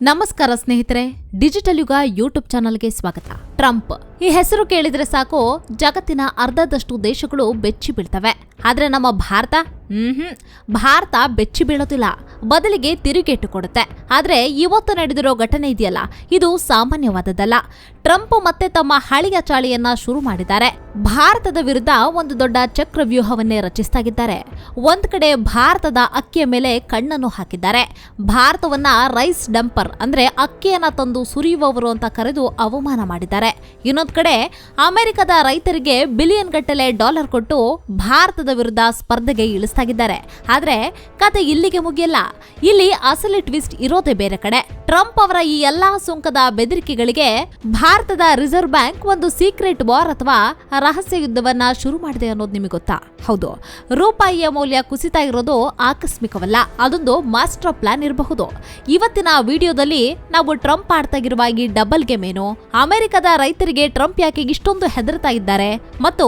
ನಮಸ್ಕಾರ ಸ್ನೇಹಿತರೆ ಡಿಜಿಟಲ್ ಯುಗ ಯೂಟ್ಯೂಬ್ ಚಾನಲ್ಗೆ ಸ್ವಾಗತ. ಟ್ರಂಪ್ ಈ ಹೆಸರು ಕೇಳಿದ್ರೆ ಸಾಕು, ಜಗತ್ತಿನ ಅರ್ಧದಷ್ಟು ದೇಶಗಳು ಬೆಚ್ಚಿ ಬೀಳ್ತವೆ. ಆದ್ರೆ ನಮ್ಮ ಭಾರತ? ಹ್ಮ್ ಭಾರತ ಬೆಚ್ಚಿ ಬೀಳೋದಿಲ್ಲ. ಬದಲಿಗೆ ತಿರುಗೇಟು ಕೊಡುತ್ತೆ. ಆದ್ರೆ ಇವತ್ತು ನಡೆದಿರೋ ಘಟನೆ ಇದೆಯಲ್ಲ, ಇದು ಸಾಮಾನ್ಯವಾದದ್ದಲ್ಲ. ಟ್ರಂಪ್ ಮತ್ತೆ ತಮ್ಮ ಹಳೆಯ ಚಾಳಿಯನ್ನ ಶುರು ಮಾಡಿದ್ದಾರೆ. ಭಾರತದ ವಿರುದ್ಧ ಒಂದು ದೊಡ್ಡ ಚಕ್ರವ್ಯೂಹವನ್ನೇ ರಚಿಸ್ತಾಗಿದ್ದಾರೆ. ಒಂದ್ ಕಡೆ ಭಾರತದ ಅಕ್ಕಿಯ ಮೇಲೆ ಕಣ್ಣನ್ನು ಹಾಕಿದ್ದಾರೆ. ಭಾರತವನ್ನ ರೈಸ್ ಡಂಪರ್ ಅಂದ್ರೆ ಅಕ್ಕಿಯನ್ನ ತಂದು ಸುರಿಯುವವರು ಅಂತ ಕರೆದು ಅವಮಾನ ಮಾಡಿದ್ದಾರೆ. ಇನ್ನೊಂದ್ ಕಡೆ ಅಮೆರಿಕದ ರೈತರಿಗೆ ಬಿಲಿಯನ್ ಗಟ್ಟಲೆ ಡಾಲರ್ ಕೊಟ್ಟು ಭಾರತದ ವಿರುದ್ಧ ಸ್ಪರ್ಧೆಗೆ ಇಳಿಸ್ತಾಗಿದ್ದಾರೆ. ಆದ್ರೆ ಕತೆ ಇಲ್ಲಿಗೆ ಮುಗಿಯಲ್ಲ. ಇಲ್ಲಿ ಅಸಲಿ ಟ್ವಿಸ್ಟ್ ಇರೋದೇ ಬೇರೆ ಕಡೆ. ಟ್ರಂಪ್ ಅವರ ಈ ಎಲ್ಲಾ ಸುಂಕದ ಬೆದರಿಕೆಗಳಿಗೆ ಭಾರತದ ರಿಸರ್ವ್ ಬ್ಯಾಂಕ್ ಒಂದು ಸೀಕ್ರೆಟ್ ವಾರ್ ಅಥವಾ ರಹಸ್ಯ ಯುದ್ಧವನ್ನ ಶುರು ಮಾಡಿದೆ ಅನ್ನೋದು ನಿಮಗೆ ಗೊತ್ತಾ? ಹೌದು. ರೂಪಾಯಿಯ ಮೌಲ್ಯ ಕುಸಿತ ಇರೋದು ಆಕಸ್ಮಿಕವಲ್ಲ. ಅದೊಂದು ಮಾಸ್ಟರ್ ಪ್ಲಾನ್ ಇರಬಹುದು. ಇವತ್ತಿನ ವಿಡಿಯೋದಲ್ಲಿ ನಾವು ಟ್ರಂಪ್ ಆಡ್ತಾ ಇರುವ ಈ ಡಬಲ್ ಗೇಮ್ ಏನು? ಅಮೆರಿಕದ ರೈತರಿಗೆ ಟ್ರಂಪ್ ಯಾಕೆ ಇಷ್ಟೊಂದು ಹೆದರ್ತಾ ಇದ್ದಾರೆ? ಮತ್ತು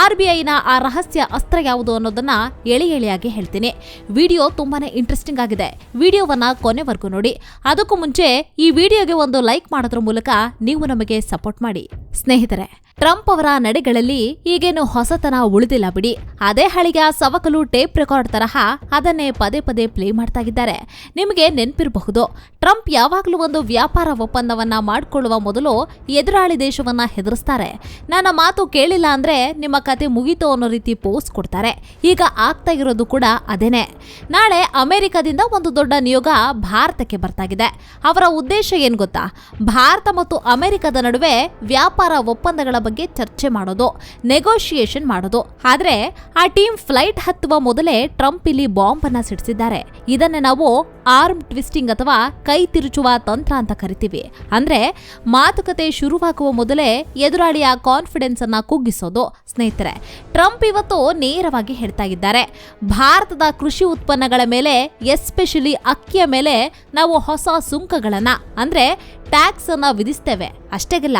ಆರ್ ಬಿ ಐನ ಆ ರಹಸ್ಯ ಅಸ್ತ್ರ ಯಾವುದು ಅನ್ನೋದನ್ನ ಎಳೆ ಎಳೆಯಾಗಿ ಹೇಳ್ತೀನಿ. ವಿಡಿಯೋ ತುಂಬಾನೇ ಇಂಟ್ರೆಸ್ಟಿಂಗ್ ಆಗಿದೆ. ವಿಡಿಯೋವನ್ನ ಕೊನೆವರೆಗೂ ನೋಡಿ. ಅದಕ್ಕೂ ಮುಂಚೆ ಈ ವಿಡಿಯೋಗೆ ಒಂದು ಲೈಕ್ ಮಾಡೋದ್ರ ಮೂಲಕ ನೀವು ನಮಗೆ ಸಪೋರ್ಟ್ ಮಾಡಿ. ಸ್ನೇಹಿತರೆ ಟ್ರಂಪ್ ಅವರ ನಡೆಗಳಲ್ಲಿ ಈಗೇನು ಹೊಸತನ ಉಳಿದಿಲ್ಲ ಬಿಡಿ. ಅದೇ ಹಳಿಗ ಸವಕಲು ಟೇಪ್ ರೆಕಾರ್ಡ್ ತರಹ ಅದನ್ನೇ ಪದೇ ಪದೇ ಪ್ಲೇ ಮಾಡ್ತಾ ಇದ್ದಾರೆ. ನಿಮಗೆ ನೆನಪಿರಬಹುದು, ಟ್ರಂಪ್ ಯಾವಾಗಲೂ ಒಂದು ವ್ಯಾಪಾರ ಒಪ್ಪಂದವನ್ನ ಮಾಡಿಕೊಳ್ಳುವ ಮೊದಲು ಎದುರಾಳಿ ದೇಶವನ್ನ ಹೆದರಿಸ್ತಾರೆ. ನನ್ನ ಮಾತು ಕೇಳಿಲ್ಲ ಅಂದ್ರೆ ನಿಮ್ಮ ಕತೆ ಮುಗೀತು ಅನ್ನೋ ರೀತಿ ಪೋಸ್ಟ್ ಕೊಡ್ತಾರೆ. ಈಗ ಆಗ್ತಾ ಇರೋದು ಕೂಡ ಅದೇನೆ. ನಾಳೆ ಅಮೆರಿಕದಿಂದ ಒಂದು ದೊಡ್ಡ ನಿಯೋಗ ಭಾರತಕ್ಕೆ ಬರ್ತಾಗಿದೆ. ಅವರ ಉದ್ದೇಶ ಏನ್ ಗೊತ್ತಾ? ಭಾರತ ಮತ್ತು ಅಮೆರಿಕದ ನಡುವೆ ವ್ಯಾಪಾರ ಒಪ್ಪಂದಗಳ ಬಗ್ಗೆ ಚರ್ಚೆ ಮಾಡೋದು ನೆಗೋಷಿಯೇಷನ್ ಮಾಡೋದು. ಆದ್ರೆ ಆ ಟೀಮ್ ಫ್ಲೈಟ್ ಹತ್ತುವ ಮೊದಲೇ ಟ್ರಂಪ್ ಇಲ್ಲಿ ಬಾಂಬ್ ಅನ್ನ ಸಿಡಿಸಿದ್ದಾರೆ. ಇದನ್ನೇ ನಾವು ಆರ್ಮ್ ಟ್ವಿಸ್ಟಿಂಗ್ ಅಥವಾ ಕೈ ತಿರುಚುವ ತಂತ್ರ ಅಂತ ಕರಿತೀವಿ. ಅಂದ್ರೆ ಮಾತುಕತೆ ಶುರುವಾಗುವ ಮೊದಲೇ ಎದುರಾಳಿಯ ಕಾನ್ಫಿಡೆನ್ಸ್ ಅನ್ನ ಕುಗ್ಗಿಸೋದು, ಸ್ನೇಹಿತರೆ. ಟ್ರಂಪ್ ಇವತ್ತು ನೇರವಾಗಿ ಹೇಳ್ತಾ ಇದ್ದಾರೆ. ಭಾರತದ ಕೃಷಿ ಉತ್ಪನ್ನಗಳ ಮೇಲೆ ಎಸ್ಪೆಷಲಿ ಅಕ್ಕಿಯ ಮೇಲೆ ನಾವು ಹೊಸ ಸುಂಕಗಳನ್ನ, ಅಂದ್ರೆ ಟ್ಯಾಕ್ಸ್ ಅನ್ನ ವಿಧಿಸ್ತೇವೆ. ಅಷ್ಟೇಗಿಲ್ಲ,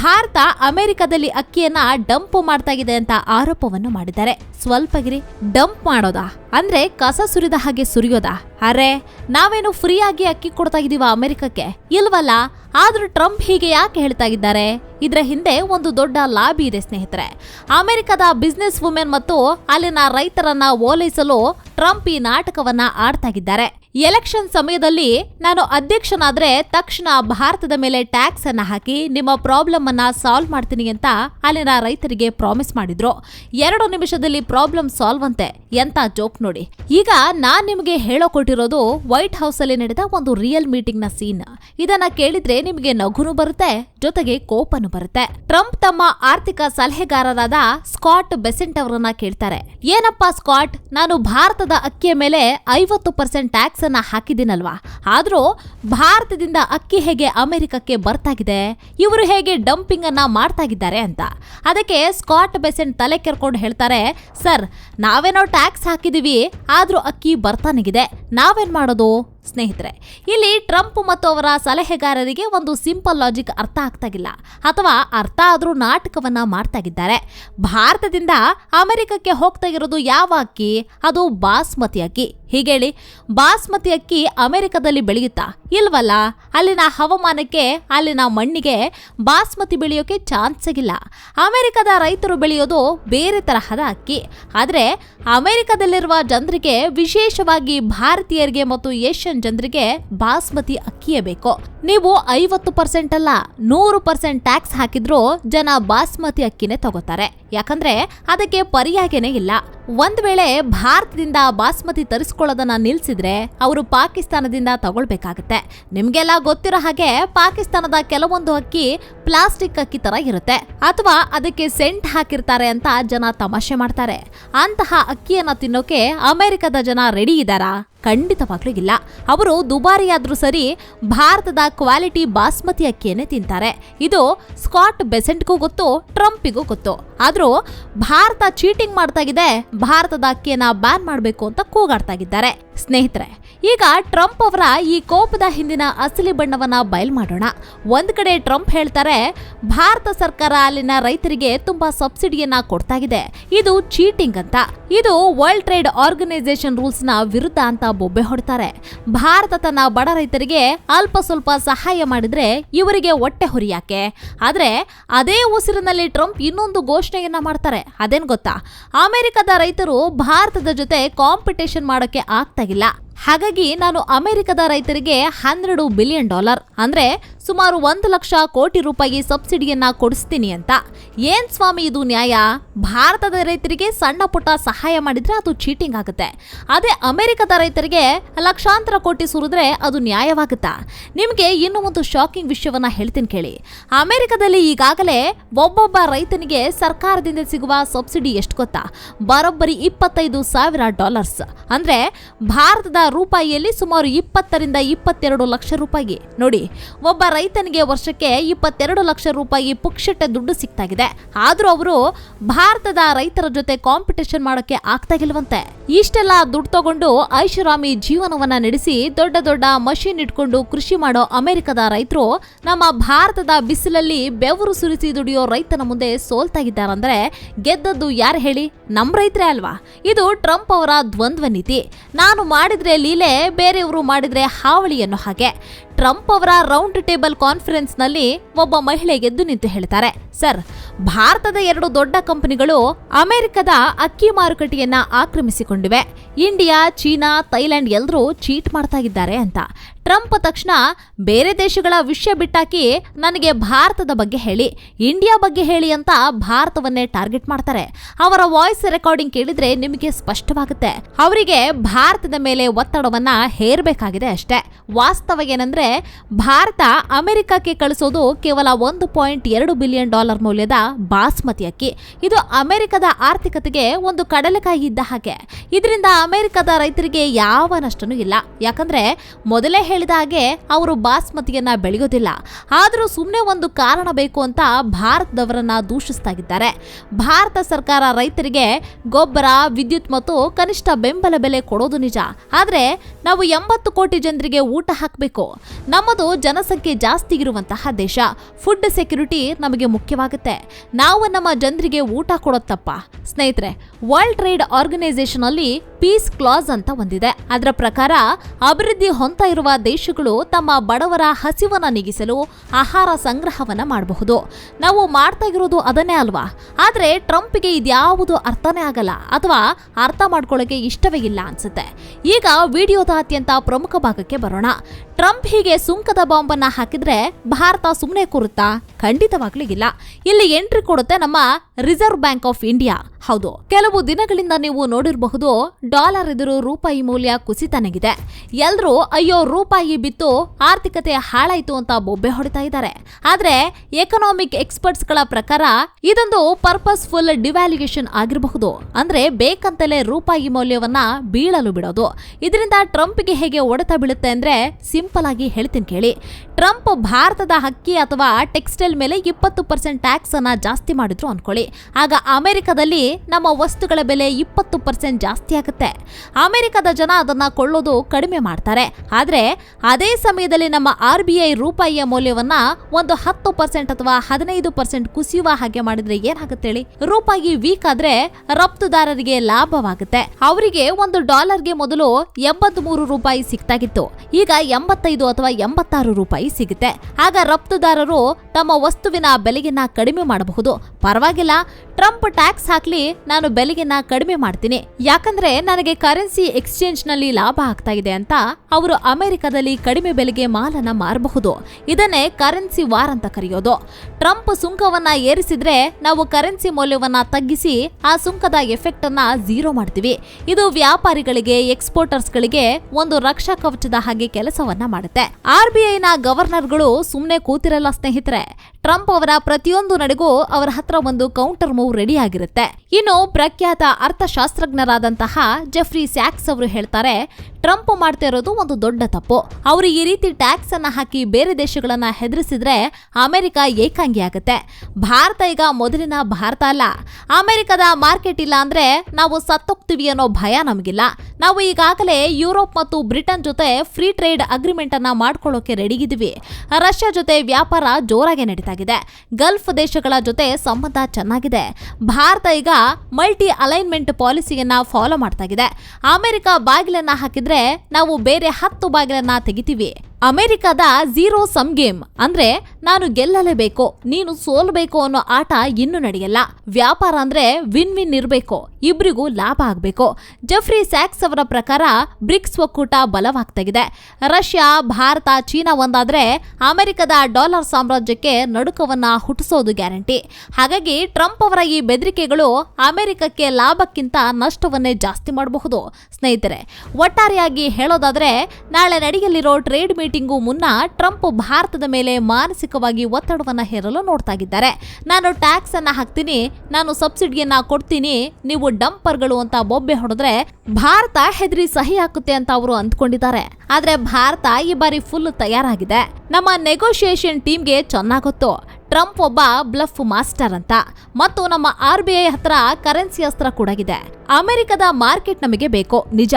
ಭಾರತ ಅಮೆರಿಕದಲ್ಲಿ ಅಕ್ಕಿಯನ್ನ ಡಂಪ್ ಮಾಡ್ತಾ ಇದೆ ಅಂತ ಆರೋಪವನ್ನು ಮಾಡಿದ್ದಾರೆ. ಸ್ವಲ್ಪಗಿರಿ ಡಂಪ್ ಮಾಡೋದಾ? ಅಂದ್ರೆ ಕಸ ಸುರಿದ ಹಾಗೆ ಸುರಿಯೋದಾ? ಅರೆ, ನಾವೇನು ಫ್ರೀಯಾಗಿ ಅಕ್ಕಿ ಕೊಡ್ತಾ ಇದೀವ ಅಮೆರಿಕಕ್ಕೆ? ಇಲ್ವಲ್ಲ, ಆದ್ರೂ ಟ್ರಂಪ್ ಹೀಗೆ ಯಾಕೆ ಹೇಳ್ತಾ ಇದ್ದಾರೆ? ಇದರ ಹಿಂದೆ ಒಂದು ದೊಡ್ಡ ಲಾಬಿ ಇದೆ ಸ್ನೇಹಿತರೆ. ಅಮೆರಿಕದ ಬಿಸ್ನೆಸ್ ವುಮೆನ್ ಮತ್ತು ಅಲ್ಲಿನ ರೈತರನ್ನ ಓಲೈಸಲು ಟ್ರಂಪ್ ಈ ನಾಟಕವನ್ನ ಆಡ್ತಾ ಇದ್ದಾರೆ. ಎಲೆಕ್ಷನ್ ಸಮಯದಲ್ಲಿ ನಾನು ಅಧ್ಯಕ್ಷನಾದ್ರೆ ತಕ್ಷಣ ಭಾರತದ ಮೇಲೆ ಟ್ಯಾಕ್ಸ್ ಅನ್ನ ಹಾಕಿ ನಿಮ್ಮ ಪ್ರಾಬ್ಲಮ್ ಅನ್ನ ಸಾಲ್ವ್ ಮಾಡ್ತೀನಿ ಅಂತ ಅಲ್ಲಿನ ರೈತರಿಗೆ ಪ್ರಾಮಿಸ್ ಮಾಡಿದ್ರು. ಎರಡು ನಿಮಿಷದಲ್ಲಿ ಪ್ರಾಬ್ಲಮ್ ಸಾಲ್ವ್ ಅಂತೆ. ಎಂತ ಜೋಕ್ ನೋಡಿ. ಈಗ ನಾನ್ ನಿಮಗೆ ಹೇಳೋ ಕೊಟ್ಟಿರೋದು ವೈಟ್ ಹೌಸ್ ಅಲ್ಲಿ ನಡೆದ ಒಂದು ರಿಯಲ್ ಮೀಟಿಂಗ್ನ ಸೀನ್ ಇದನ್ನ ಕೇಳಿದ್ರೆ ನಿಮಗೆ ನಗುನು ಬರುತ್ತೆ, ಜೊತೆಗೆ ಕೋಪನು ಬರುತ್ತೆ. ಟ್ರಂಪ್ ತಮ್ಮ ಆರ್ಥಿಕ ಸಲಹೆಗಾರರಾದ ಸ್ಕಾಟ್ ಬೆಸೆಂಟ್ ಅವರನ್ನ ಕೇಳ್ತಾರೆ. ಏನಪ್ಪಾ ಸ್ಕಾಟ್ ನಾನು ಭಾರತದ ಅಕ್ಕಿಯ ಮೇಲೆ ಐವತ್ತು ಪರ್ಸೆಂಟ್ ಟ್ಯಾಕ್ಸ್ ಅನ್ನ ಹಾಕಿದ್ದೀನಲ್ವಾ? ಆದರೂ ಭಾರತದಿಂದ ಅಕ್ಕಿ ಹೇಗೆ ಅಮೆರಿಕಕ್ಕೆ ಬರ್ತಾಗಿದೆ, ಇವರು ಹೇಗೆ ಡಂಪಿಂಗ್ ಅನ್ನ ಮಾಡ್ತಾಗಿದ್ದಾರೆ ಅಂತ. ಅದಕ್ಕೆ ಸ್ಕಾಟ್ ಬೆಸೆಂಟ್ ತಲೆ ಕೆರ್ಕೊಂಡು ಹೇಳ್ತಾರೆ, ಸರ್, ನಾವೇನೋ ಟ್ಯಾಕ್ಸ್ ಹಾಕಿದೀವಿ, ಆದರೂ ಅಕ್ಕಿ ಬರ್ತಾನಿಗಿದೆ. ನಾವೇನ್ ಮಾಡೋದು? ಸ್ನೇಹಿತರೆ, ಇಲ್ಲಿ ಟ್ರಂಪ್ ಮತ್ತು ಅವರ ಸಲಹೆಗಾರರಿಗೆ ಒಂದು ಸಿಂಪಲ್ ಲಾಜಿಕ್ ಅರ್ಥ ಆಗ್ತಾಗಿಲ್ಲ. ಅಥವಾ ಅರ್ಥ ಆದರೂ ನಾಟಕವನ್ನ ಮಾಡ್ತಾಗಿದ್ದಾರೆ. ಭಾರತದಿಂದ ಅಮೆರಿಕಕ್ಕೆ ಹೋಗ್ತಾ ಇರೋದು ಯಾವ ಅಕ್ಕಿ? ಅದು ಬಾಸ್ಮತಿ ಅಕ್ಕಿ. ಹೀಗೇಳಿ ಬಾಸ್ಮತಿ ಅಕ್ಕಿ ಅಮೆರಿಕದಲ್ಲಿ ಬೆಳೆಯುತ್ತಾ? ಇಲ್ವಲ್ಲ? ಅಲ್ಲಿನ ಹವಾಮಾನಕ್ಕೆ, ಅಲ್ಲಿನ ಮಣ್ಣಿಗೆ ಬಾಸ್ಮತಿ ಬೆಳೆಯೋಕೆ ಚಾನ್ಸೇ ಅಮೆರಿಕದ ರೈತರು ಬೆಳೆಯೋದು ಬೇರೆ ತರಹದ ಅಕ್ಕಿ. ಆದರೆ ಅಮೆರಿಕದಲ್ಲಿರುವ ಜನರಿಗೆ, ವಿಶೇಷವಾಗಿ ಭಾರತೀಯರಿಗೆ ಮತ್ತು ಏಷ್ಯನ್ ಜನರಿಗೆ ಬಾಸ್ಮತಿ ಅಕ್ಕಿಯೇ ಬೇಕು. ನೀವು ಐವತ್ತು ಪರ್ಸೆಂಟ್ ಅಲ್ಲ ನೂರು ಪರ್ಸೆಂಟ್ ಟ್ಯಾಕ್ಸ್ ಹಾಕಿದ್ರೂ ಜನ ಬಾಸ್ಮತಿ ಅಕ್ಕಿನೇ ತಗೋತಾರೆ. ಯಾಕಂದ್ರೆ ಅದಕ್ಕೆ ಪರ್ಯಾಯನೇ ಇಲ್ಲ. ಒಂದ್ ವೇಳೆ ಭಾರತದಿಂದ ಬಾಸ್ಮತಿ ತರಿಸ್ಕೊಳ್ಳೋದನ್ನ ನಿಲ್ಸಿದ್ರೆ ಅವರು ಪಾಕಿಸ್ತಾನದಿಂದ ತಗೊಳ್ಬೇಕಾಗತ್ತೆ. ನಿಮ್ಗೆಲ್ಲ ಗೊತ್ತಿರೋ ಹಾಗೆ ಪಾಕಿಸ್ತಾನದ ಕೆಲವೊಂದು ಅಕ್ಕಿ ಪ್ಲಾಸ್ಟಿಕ್ ಅಕ್ಕಿ ತರ ಇರುತ್ತೆ. ಅಥವಾ ಅದಕ್ಕೆ ಸೆಂಟ್ ಹಾಕಿರ್ತಾರೆ ಅಂತ ಜನ ತಮಾಷೆ ಮಾಡ್ತಾರೆ. ಅಂತಹ ಅಕ್ಕಿಯನ್ನ ತಿನ್ನೋಕೆ ಅಮೆರಿಕದ ಜನ ರೆಡಿ ಇದ್ದಾರಾ? ಖಂಡಿತವಾಗ್ಲೂ ಇಲ್ಲ. ಅವರು ದುಬಾರಿಯಾದರೂ ಸರಿ ಭಾರತದ ಕ್ವಾಲಿಟಿ ಬಾಸ್ಮತಿ ಅಕ್ಕಿಯನ್ನೇ ತಿಂತಾರೆ. ಇದು ಸ್ಕಾಟ್ ಬೆಸೆಂಟ್ಗೂ ಗೊತ್ತು ಟ್ರಂಪಿಗೂ ಗೊತ್ತು. ಆದ್ರೂ ಭಾರತ ಚೀಟಿಂಗ್ ಮಾಡ್ತಾ ಇದೆ ಭಾರತದ ಅಕ್ಕಿಯನ್ನ ಬ್ಯಾನ್ ಮಾಡಬೇಕು ಅಂತ ಕೂಗಾಡ್ತಾ ಸ್ನೇಹಿತರೆ, ಈಗ ಟ್ರಂಪ್ ಅವರ ಈ ಕೋಪದ ಹಿಂದಿನ ಅಸಲಿ ಬಣ್ಣವನ್ನ ಬಯಲು ಮಾಡೋಣ. ಒಂದ್ ಕಡೆ ಟ್ರಂಪ್ ಹೇಳ್ತಾರೆ, ಭಾರತ ಸರ್ಕಾರ ಅಲ್ಲಿನ ರೈತರಿಗೆ ತುಂಬಾ ಸಬ್ಸಿಡಿಯನ್ನ ಕೊಡ್ತಾ ಇದೆ. ಚೀಟಿಂಗ್ ಅಂತ. ಇದು ವರ್ಲ್ಡ್ ಟ್ರೇಡ್ ಆರ್ಗನೈಸೇಷನ್ ರೂಲ್ಸ್ನ ವಿರುದ್ಧ ಅಂತ ಬೊಬ್ಬೆ ಹೊಡ್ತಾರೆ. ಭಾರತ ತನ್ನ ಬಡ ರೈತರಿಗೆ ಅಲ್ಪ ಸ್ವಲ್ಪ ಸಹಾಯ ಮಾಡಿದ್ರೆ ಇವರಿಗೆ ಹೊಟ್ಟೆ ಹೊರಿಯಾಕೆ ಆದರೆ, ಅದೇ ಉಸಿರಿನಲ್ಲಿ ಟ್ರಂಪ್ ಇನ್ನೊಂದು ಘೋಷಣೆಯನ್ನ ಮಾಡ್ತಾರೆ. ಅದೇನ್ ಗೊತ್ತಾ? ಅಮೆರಿಕದ ರೈತರು ಭಾರತದ ಜೊತೆ ಕಾಂಪಿಟೇಷನ್ ಮಾಡೋಕ್ಕೆ ಆಗ್ತಾ ಇಲ್ಲ. ಹಾಗಾಗಿ ನಾನು ಅಮೆರಿಕದ ರೈತರಿಗೆ ಹನ್ನೆರಡು ಬಿಲಿಯನ್ ಡಾಲರ್ ಅಂದ್ರೆ ಸುಮಾರು ಒಂದು ಲಕ್ಷ ಕೋಟಿ ರೂಪಾಯಿ ಸಬ್ಸಿಡಿಯನ್ನ ಕೊಡಿಸ್ತೀನಿ ಅಂತ. ಏನ್ ಸ್ವಾಮಿ ಇದು ನ್ಯಾಯ? ಭಾರತದ ರೈತರಿಗೆ ಸಣ್ಣ ಪುಟ್ಟ ಸಹಾಯ ಮಾಡಿದ್ರೆ ಅದು ಚೀಟಿಂಗ್ ಆಗುತ್ತೆ. ಅದೇ ಅಮೆರಿಕದ ರೈತರಿಗೆ ಲಕ್ಷಾಂತರ ಕೋಟಿ ಸುರಿದ್ರೆ ಅದು ನ್ಯಾಯವಾಗುತ್ತಾ? ನಿಮಗೆ ಇನ್ನು ಒಂದು ಶಾಕಿಂಗ್ ವಿಷಯವನ್ನ ಹೇಳ್ತೀನಿ ಕೇಳಿ. ಅಮೆರಿಕದಲ್ಲಿ ಈಗಾಗಲೇ ಒಬ್ಬೊಬ್ಬ ರೈತನಿಗೆ ಸರ್ಕಾರದಿಂದ ಸಿಗುವ ಸಬ್ಸಿಡಿ ಎಷ್ಟು ಗೊತ್ತಾ? ಬರೋಬ್ಬರಿ ಇಪ್ಪತ್ತೈದು ಸಾವಿರ ಡಾಲರ್ಸ್. ಅಂದ್ರೆ ಭಾರತದ ರೂಪಾಯಿಯಲ್ಲಿ ಸುಮಾರು ಇಪ್ಪತ್ತರಿಂದ ಇಪ್ಪತ್ತೆರಡು ಲಕ್ಷ ರೂಪಾಯಿ. ನೋಡಿ, ಒಬ್ಬ ರೈತನಿಗೆ ವರ್ಷಕ್ಕೆ ಇಪ್ಪತ್ತೆರಡು ಲಕ್ಷ ರೂಪಾಯಿ ಪುಕ್ಷಟ್ಟೆ ದುಡ್ಡು ಸಿಗ್ತಾಗಿದೆ. ಆದರೂ ಅವರು ಭಾರತದ ರೈತರ ಜೊತೆ ಕಾಂಪಿಟೇಷನ್ ಆಗ್ತಾ ಆಗ್ತಾಗಿಲ್ವಂತೆ ಇಷ್ಟೆಲ್ಲ ದುಡ್ಡು ತಗೊಂಡು ಐಷಾರಾಮಿ ಜೀವನವನ್ನ ನಡೆಸಿ ದೊಡ್ಡ ದೊಡ್ಡ ಮಷೀನ್ ಇಟ್ಕೊಂಡು ಕೃಷಿ ಮಾಡೋ ಅಮೆರಿಕದ ರೈತರು ನಮ್ಮ ಭಾರತದ ಬಿಸಿಲಲ್ಲಿ ಬೆವರು ಸುರಿಸಿ ದುಡಿಯೋ ರೈತನ ಮುಂದೆ ಸೋಲ್ತಾಗಿದ್ದಾರಂದ್ರೆ ಗೆದ್ದದ್ದು ಯಾರು ಹೇಳಿ? ನಮ್ಮ ರೈತರೇ ಅಲ್ವಾ? ಇದು ಟ್ರಂಪ್ ಅವರ ದ್ವಂದ್ವ ನೀತಿ. ನಾನು ಮಾಡಿದ್ರೆ ಲೀಲೆ, ಬೇರೆಯವರು ಮಾಡಿದ್ರೆ ಹಾವಳಿ ಅನ್ನೋ ಹಾಗೆ. ಟ್ರಂಪ್ ಅವರ ರೌಂಡ್ ಟೇಬಲ್ ಕಾನ್ಫರೆನ್ಸ್ನಲ್ಲಿ ಒಬ್ಬ ಮಹಿಳೆ ಗೆದ್ದು ನಿಂತು ಹೇಳ್ತಾರೆ. ಸರ್ ಭಾರತದ ಎರಡು ದೊಡ್ಡ ಕಂಪನಿಗಳು ಅಮೆರಿಕದ ಅಕ್ಕಿ ಮಾರುಕಟ್ಟೆಯನ್ನ ಆಕ್ರಮಿಸಿಕೊಂಡಿವೆ. ಇಂಡಿಯಾ, ಚೀನಾ, ಥೈಲ್ಯಾಂಡ್ ಎಲ್ಲರೂ ಚೀಟ್ ಮಾಡ್ತಾ ಇದ್ದಾರೆ ಅಂತ. ಟ್ರಂಪ್ ತಕ್ಷಣ ಬೇರೆ ದೇಶಗಳ ವಿಷಯ ಬಿಟ್ಟಾಕಿ ನನಗೆ ಭಾರತದ ಬಗ್ಗೆ ಹೇಳಿ, ಇಂಡಿಯಾ ಬಗ್ಗೆ ಹೇಳಿ ಅಂತ ಭಾರತವನ್ನೇ ಟಾರ್ಗೆಟ್ ಮಾಡ್ತಾರೆ. ಅವರ ವಾಯ್ಸ್ ರೆಕಾರ್ಡಿಂಗ್ ಕೇಳಿದ್ರೆ ನಿಮಗೆ ಸ್ಪಷ್ಟವಾಗುತ್ತೆ. ಅವರಿಗೆ ಭಾರತದ ಮೇಲೆ ಒತ್ತಡವನ್ನ ಹೇರಬೇಕಾಗಿದೆ ಅಷ್ಟೇ. ವಾಸ್ತವ ಏನಂದ್ರೆ, ಭಾರತ ಅಮೆರಿಕಕ್ಕೆ ಕಳಿಸೋದು ಕೇವಲ ಒಂದು ಪಾಯಿಂಟ್ ಎರಡು ಬಿಲಿಯನ್ ಡಾಲರ್ ಮೌಲ್ಯದ ಬಾಸ್ಮತಿ ಅಕ್ಕಿ. ಇದು ಅಮೆರಿಕದ ಆರ್ಥಿಕತೆಗೆ ಒಂದು ಕಡಲೆಕಾಯಿ ಇದ್ದ ಹಾಗೆ. ಇದರಿಂದ ಅಮೆರಿಕದ ರೈತರಿಗೆ ಯಾವ ನಷ್ಟನೂ ಇಲ್ಲ. ಯಾಕಂದ್ರೆ, ಮೊದಲೇ ಹೇಳಿದ ಹಾಗೆ ಅವರು ಬಾಸ್ಮತಿಯನ್ನ ಬೆಳೆಯೋದಿಲ್ಲ. ಆದರೂ ಸುಮ್ಮನೆ ಒಂದು ಕಾರಣ ಬೇಕು ಅಂತ ಭಾರತದವರನ್ನ ದೂಷಿಸ್ತಾ ಇದ್ದಾರೆ ಭಾರತ ಸರ್ಕಾರ ರೈತರಿಗೆ ಗೊಬ್ಬರ, ವಿದ್ಯುತ್ ಮತ್ತು ಕನಿಷ್ಠ ಬೆಂಬಲ ಬೆಲೆ ಕೊಡೋದು ನಿಜ. ಆದರೆ ನಾವು ಎಂಬತ್ತು ಕೋಟಿ ಜನರಿಗೆ ಊಟ ಹಾಕಬೇಕು. ನಮ್ಮದು ಜನಸಂಖ್ಯೆ ಜಾಸ್ತಿ ಇರುವಂತಹ ದೇಶ. ಫುಡ್ ಸೆಕ್ಯೂರಿಟಿ ನಮಗೆ ಮುಖ್ಯವಾಗುತ್ತೆ. ನಾವು ನಮ್ಮ ಜನರಿಗೆ ಊಟ ಕೊಡೋತ್ತಪ್ಪ ಸ್ನೇಹಿತರೆ, ವರ್ಲ್ಡ್ ಟ್ರೇಡ್ ಆರ್ಗನೈಸೇಷನ್ ಅಲ್ಲಿ ಪೀಸ್ ಕ್ಲಾಸ್ ಅಂತ ಒಂದಿದೆ. ಅದರ ಪ್ರಕಾರ ಅಭಿವೃದ್ಧಿ ಹೊಂತ ಇರುವ ದೇಶಗಳು ತಮ್ಮ ಬಡವರ ಹಸಿವನ್ನು ನೀಗಿಸಲು ಆಹಾರ ಸಂಗ್ರಹವನ್ನ ಮಾಡಬಹುದು. ನಾವು ಮಾಡ್ತಾ ಇರೋದು ಅದನ್ನೇ ಅಲ್ವಾ? ಆದರೆ ಟ್ರಂಪ್ಗೆ ಇದ್ಯಾವುದು ಅರ್ಥನೇ ಆಗಲ್ಲ ಅಥವಾ ಅರ್ಥ ಮಾಡ್ಕೊಳ್ಳೋಕೆ ಇಷ್ಟವೇ ಇಲ್ಲ ಅನ್ಸುತ್ತೆ. ಈಗ ವಿಡಿಯೋದ ಅತ್ಯಂತ ಪ್ರಮುಖ ಭಾಗಕ್ಕೆ ಬರೋಣ. ಟ್ರಂಪ್ ಹೀಗೆ ಸುಂಕದ ಬಾಂಬ್ ಅನ್ನ ಹಾಕಿದ್ರೆ ಭಾರತ ಸುಮ್ಮನೆ ಕೂರುತ್ತಾ? ಖಂಡಿತವಾಗ್ಲೂ ಇಲ್ಲ. ಇಲ್ಲಿ ಎಂಟ್ರಿ ಕೊಡುತ್ತೆ ನಮ್ಮ ರಿಸರ್ವ್ ಬ್ಯಾಂಕ್ ಆಫ್ ಇಂಡಿಯಾ. ಹೌದು. ಕೆಲವು ದಿನಗಳಿಂದ ನೀವು ನೋಡಿರಬಹುದು, ಡಾಲರ್ ಎದುರು ರೂಪಾಯಿ ಮೌಲ್ಯ ಕುಸಿತನಗಿದೆ. ಎಲ್ಲರೂ ಅಯ್ಯೋ, ರೂಪಾಯಿ ಬಿತ್ತು, ಆರ್ಥಿಕತೆ ಹಾಳಾಯಿತು ಅಂತ ಬೊಬ್ಬೆ ಹೊಡಿತಾ ಇದ್ದಾರೆ. ಆದ್ರೆ ಎಕನಾಮಿಕ್ ಎಕ್ಸ್ಪರ್ಟ್ಸ್ಗಳ ಪ್ರಕಾರ ಇದೊಂದು ಪರ್ಪಸ್ಫುಲ್ ಡಿವ್ಯಾಲ್ಯೂಯೇಷನ್ ಆಗಿರಬಹುದು. ಅಂದ್ರೆ ಬೇಕಂತಲೇ ರೂಪಾಯಿ ಮೌಲ್ಯವನ್ನ ಬೀಳಲು ಬಿಡೋದು. ಇದರಿಂದ ಟ್ರಂಪ್ಗೆ ಹೇಗೆ ಒಡೆತ ಬೀಳುತ್ತೆ ಅಂದ್ರೆ ಸಿಂಪಲ್ ಆಗಿ ಹೇಳ್ತೀನಿ ಕೇಳಿ. ಟ್ರಂಪ್ ಭಾರತದ ಹಕ್ಕಿ ಅಥವಾ ಟೆಕ್ಸ್ಟೈಲ್ ಮೇಲೆ ಇಪ್ಪತ್ತು ಪರ್ಸೆಂಟ್ ಟ್ಯಾಕ್ಸ್ ಅನ್ನ ಜಾಸ್ತಿ ಮಾಡಿದ್ರು ಅನ್ಕೊಳ್ಳಿ. ಆಗ ಅಮೆರಿಕದಲ್ಲಿ ನಮ್ಮ ವಸ್ತುಗಳ ಬೆಲೆ ಇಪ್ಪತ್ತು ಪರ್ಸೆಂಟ್ ಜಾಸ್ತಿ ಆಗುತ್ತೆ. ಅಮೆರಿಕದ ಜನ ಅದನ್ನ ಕೊಳ್ಳೋದು ಕಡಿಮೆ ಮಾಡ್ತಾರೆ. ಆದ್ರೆ ಅದೇ ಸಮಯದಲ್ಲಿ ನಮ್ಮ ಆರ್ ಬಿ ಐ ರೂಪಾಯಿಯ ಮೌಲ್ಯವನ್ನ ಒಂದು ಹತ್ತು ಪರ್ಸೆಂಟ್ ಅಥವಾ ಹದಿನೈದು ಪರ್ಸೆಂಟ್ ಕುಸಿಯುವ ಹಾಗೆ ಮಾಡಿದ್ರೆ ಏನಾಗುತ್ತೆ ಹೇಳಿ? ರೂಪಾಯಿ ವೀಕ್ ಆದ್ರೆ ರಫ್ತುದಾರರಿಗೆ ಲಾಭವಾಗುತ್ತೆ. ಅವರಿಗೆ ಒಂದು ಡಾಲರ್ಗೆ ಮೊದಲು ಎಂಬತ್ ಮೂರು ರೂಪಾಯಿ ಸಿಗ್ತಾಗಿತ್ತು. ಈಗ ಎಂಬತ್ತೈದು ಅಥವಾ ಎಂಬತ್ತಾರು ರೂಪಾಯಿ ಸಿಗುತ್ತೆ. ಆಗ ರಫ್ತುದಾರರು ತಮ್ಮ ವಸ್ತುವಿನ ಬೆಲೆಯನ್ನ ಕಡಿಮೆ ಮಾಡಬಹುದು. ಪರವಾಗಿಲ್ಲ. ಟ್ರಂಪ್ ಟ್ಯಾಕ್ಸ್ ಹಾಕ್ಲಿ ನಾನು ಬೆಲೆಯನ್ನ ಕಡಿಮೆ ಮಾಡ್ತೀನಿ. ಯಾಕಂದ್ರೆ ನನಗೆ ಕರೆನ್ಸಿ ಎಕ್ಸ್ಚೇಂಜ್ನಲ್ಲಿ ಲಾಭ ಆಗ್ತಾ ಇದೆ ಅಂತ ಅವರು ಅಮೆರಿಕದಲ್ಲಿ ಕಡಿಮೆ ಬೆಲೆಗೆ ಮಾಲನ್ನ ಮಾರಬಹುದು. ಇದನ್ನೇ ಕರೆನ್ಸಿ ವಾರ್ ಅಂತ ಕರೆಯೋದು. ಟ್ರಂಪ್ ಸುಂಕವನ್ನ ಏರಿಸಿದ್ರೆ ನಾವು ಕರೆನ್ಸಿ ಮೌಲ್ಯವನ್ನ ತಗ್ಗಿಸಿ ಆ ಸುಂಕದ ಎಫೆಕ್ಟ್ ಅನ್ನ ಝೀರೋ ಮಾಡ್ತೀವಿ. ಇದು ವ್ಯಾಪಾರಿಗಳಿಗೆ ಎಕ್ಸ್ಪೋರ್ಟರ್ಸ್ ಗಳಿಗೆ ಒಂದು ರಕ್ಷಾ ಕವಚದ ಹಾಗೆ ಕೆಲಸವನ್ನ ಮಾಡುತ್ತೆ. ಆರ್ ಬಿ ಐನ ಗವರ್ನರ್ಗಳು ಸುಮ್ಮನೆ ಕೂತಿರಲ್ಲ ಸ್ನೇಹಿತರೆ. ಟ್ರಂಪ್ ಅವರ ಪ್ರತಿಯೊಂದು ನಡೆಗೂ ಅವರ ಹತ್ರ ಒಂದು ಕೌಂಟರ್ ಮೂವ್ ರೆಡಿ ಆಗಿರುತ್ತೆ. ಇನ್ನು ಪ್ರಖ್ಯಾತ ಅರ್ಥಶಾಸ್ತ್ರಜ್ಞರಾದಂತಹ ಜೆಫ್ರಿ ಸ್ಯಾಕ್ಸ್ ಅವರು ಹೇಳ್ತಾರೆ, ಟ್ರಂಪ್ ಮಾಡ್ತಾ ಇರೋದು ಒಂದು ದೊಡ್ಡ ತಪ್ಪು. ಅವರು ಈ ರೀತಿ ಟ್ಯಾಕ್ಸ್ ಅನ್ನ ಹಾಕಿ ಬೇರೆ ದೇಶಗಳನ್ನ ಹೆದರಿಸಿದ್ರೆ ಅಮೆರಿಕ ಏಕಾಂಗಿ ಆಗುತ್ತೆ. ಭಾರತ ಈಗ ಮೊದಲಿನ ಭಾರತ ಅಲ್ಲ. ಅಮೆರಿಕದ ಮಾರ್ಕೆಟ್ ಇಲ್ಲ ಅಂದ್ರೆ ನಾವು ಸತ್ತೋಗ್ತೀವಿ ಅನ್ನೋ ಭಯ ನಮಗಿಲ್ಲ. ನಾವು ಈಗಾಗಲೇ ಯುರೋಪ್ ಮತ್ತು ಬ್ರಿಟನ್ ಜೊತೆ ಫ್ರೀ ಟ್ರೇಡ್ ಅಗ್ರಿಮೆಂಟ್ ಅನ್ನ ಮಾಡ್ಕೊಳ್ಳೋಕೆ ರೆಡಿಗಿದ್ವಿ ರಷ್ಯಾ ಜೊತೆ ವ್ಯಾಪಾರ ಜೋರಾಗಿ ನಡೀತಾಗಿದೆ. ಗಲ್ಫ್ ದೇಶಗಳ ಜೊತೆ ಸಂಬಂಧ ಚೆನ್ನಾಗಿದೆ. ಭಾರತ ಈಗ ಮಲ್ಟಿ ಅಲೈನ್ಮೆಂಟ್ ಪಾಲಿಸಿಯನ್ನ ಫಾಲೋ ಮಾಡ್ತಾ ಇದೆ. ಅಮೆರಿಕ ಬಾಗಿಲನ್ನ ಹಾಕಿದ್ರೆ ನಾವು ಬೇರೆ ಹತ್ತು ಬಾಗಿಲನ್ನ ತೆಗಿತೀವಿ. ಅಮೆರಿಕದ ಝೀರೋ ಸಮ್ ಗೇಮ್. ಅಂದ್ರೆ ನಾನು ಗೆಲ್ಲಲೇಬೇಕು, ನೀನು ಸೋಲ್ಬೇಕು ಅನ್ನೋ ಆಟ ಇನ್ನೂ ನಡೆಯಲ್ಲ. ವ್ಯಾಪಾರ ಅಂದ್ರೆ ವಿನ್ ವಿನ್ ಇರಬೇಕು, ಇಬ್ರಿಗೂ ಲಾಭ ಆಗಬೇಕು. ಜೆಫ್ರಿ ಸ್ಯಾಕ್ಸ್ ಅವರ ಪ್ರಕಾರ ಬ್ರಿಕ್ಸ್ ಒಕ್ಕೂಟ ಬಲವಾಗ್ತಾಗಿದೆ ರಷ್ಯಾ, ಭಾರತ, ಚೀನಾ ಒಂದಾದ್ರೆ ಅಮೆರಿಕದ ಡಾಲರ್ ಸಾಮ್ರಾಜ್ಯಕ್ಕೆ ನಡುಕವನ್ನ ಹುಟ್ಟಿಸೋದು ಗ್ಯಾರಂಟಿ. ಹಾಗಾಗಿ ಟ್ರಂಪ್ ಅವರ ಈ ಬೆದರಿಕೆಗಳು ಅಮೆರಿಕಕ್ಕೆ ಲಾಭಕ್ಕಿಂತ ನಷ್ಟವನ್ನೇ ಜಾಸ್ತಿ ಮಾಡಬಹುದು. ಸ್ನೇಹಿತರೆ, ಒಟ್ಟಾರೆಯಾಗಿ ಹೇಳೋದಾದ್ರೆ, ನಾಳೆ ನಡೆಯಲಿರೋ ಟ್ರೇಡ್ ಮೀಟಿಂಗು ಮುನ್ನ ಟ್ರಂಪ್ ಭಾರತದ ಮೇಲೆ ಮಾನಸಿಕವಾಗಿ ಒತ್ತಡವನ್ನ ಹೇರಲು ನೋಡ್ತಾ ಇದ್ದಾರೆ ನಾನು ಟ್ಯಾಕ್ಸ್ ಅನ್ನ ಹಾಕ್ತೀನಿ, ನಾನು ಸಬ್ಸಿಡಿಯನ್ನ ಕೊಡ್ತೀನಿ, ನೀವು ಡಂಪರ್ಗಳು ಅಂತ ಬೊಬ್ಬೆ ಹೊಡೆದ್ರೆ ಭಾರತ ಹೆದರಿ ಸಹಿ ಹಾಕುತ್ತೆ ಅಂತ ಅವರು ಅಂದ್ಕೊಂಡಿದ್ದಾರೆ. ಆದ್ರೆ ಭಾರತ ಈ ಬಾರಿ ಫುಲ್ ತಯಾರಾಗಿದೆ. ನಮ್ಮ ನೆಗೋಷಿಯೇಷನ್ ಟೀಮ್ಗೆ ಚೆನ್ನಾಗೊತ್ತು ಟ್ರಂಪ್ ಒಬ್ಬ ಬ್ಲಫ್ ಮಾಸ್ಟರ್ ಅಂತ. ಮತ್ತು ನಮ್ಮ ಆರ್ ಬಿ ಐ ಹತ್ರ ಕರೆನ್ಸಿ ಅಸ್ತ್ರ ಕೂಡ ಇದೆ. ಅಮೆರಿಕದ ಮಾರ್ಕೆಟ್ ನಮಗೆ ಬೇಕು, ನಿಜ.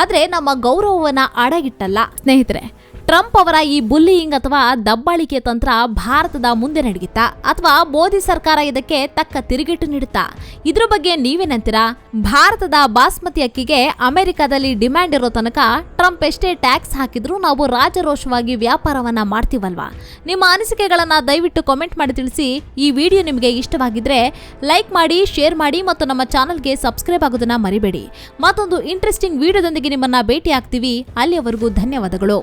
ಆದ್ರೆ ನಮ್ಮ ಗೌರವವನ್ನ ಅಡಗಿಟ್ಟಲ್ಲ. ಸ್ನೇಹಿತರೆ ಟ್ರಂಪ್ ಅವರ ಈ ಬುಲ್ಲಿಯಿಂಗ್ ಅಥವಾ ದಬ್ಬಾಳಿಕೆ ತಂತ್ರ ಭಾರತದ ಮುಂದೆ ನಡೆಯುತ್ತಾ ಅಥವಾ ಮೋದಿ ಸರ್ಕಾರ ಇದಕ್ಕೆ ತಕ್ಕ ತಿರುಗೇಟು ನೀಡುತ್ತಾ? ಇದ್ರ ಬಗ್ಗೆ ನೀವೇನಂತೀರಾ ಭಾರತದ ಬಾಸ್ಮತಿ ಅಕ್ಕಿಗೆ ಅಮೆರಿಕದಲ್ಲಿ ಡಿಮ್ಯಾಂಡ್ ಇರೋ ತನಕ ಟ್ರಂಪ್ ಎಷ್ಟೇ ಟ್ಯಾಕ್ಸ್ ಹಾಕಿದ್ರೂ ನಾವು ರಾಜರೋಷವಾಗಿ ವ್ಯಾಪಾರವನ್ನ ಮಾಡ್ತೀವಲ್ವಾ? ನಿಮ್ಮ ಅನಿಸಿಕೆಗಳನ್ನ ದಯವಿಟ್ಟು ಕಾಮೆಂಟ್ ಮಾಡಿ ತಿಳಿಸಿ. ಈ ವಿಡಿಯೋ ನಿಮಗೆ ಇಷ್ಟವಾಗಿದ್ರೆ ಲೈಕ್ ಮಾಡಿ, ಶೇರ್ ಮಾಡಿ ಮತ್ತು ನಮ್ಮ ಚಾನಲ್ಗೆ ಸಬ್ಸ್ಕ್ರೈಬ್ ಆಗೋದನ್ನ ಮರಿಬೇಡಿ. ಮತ್ತೊಂದು ಇಂಟ್ರೆಸ್ಟಿಂಗ್ ವಿಡಿಯೋದೊಂದಿಗೆ ನಿಮ್ಮನ್ನ ಭೇಟಿ ಆಗ್ತೀವಿ ಅಲ್ಲಿಯವರೆಗೂ ಧನ್ಯವಾದಗಳು.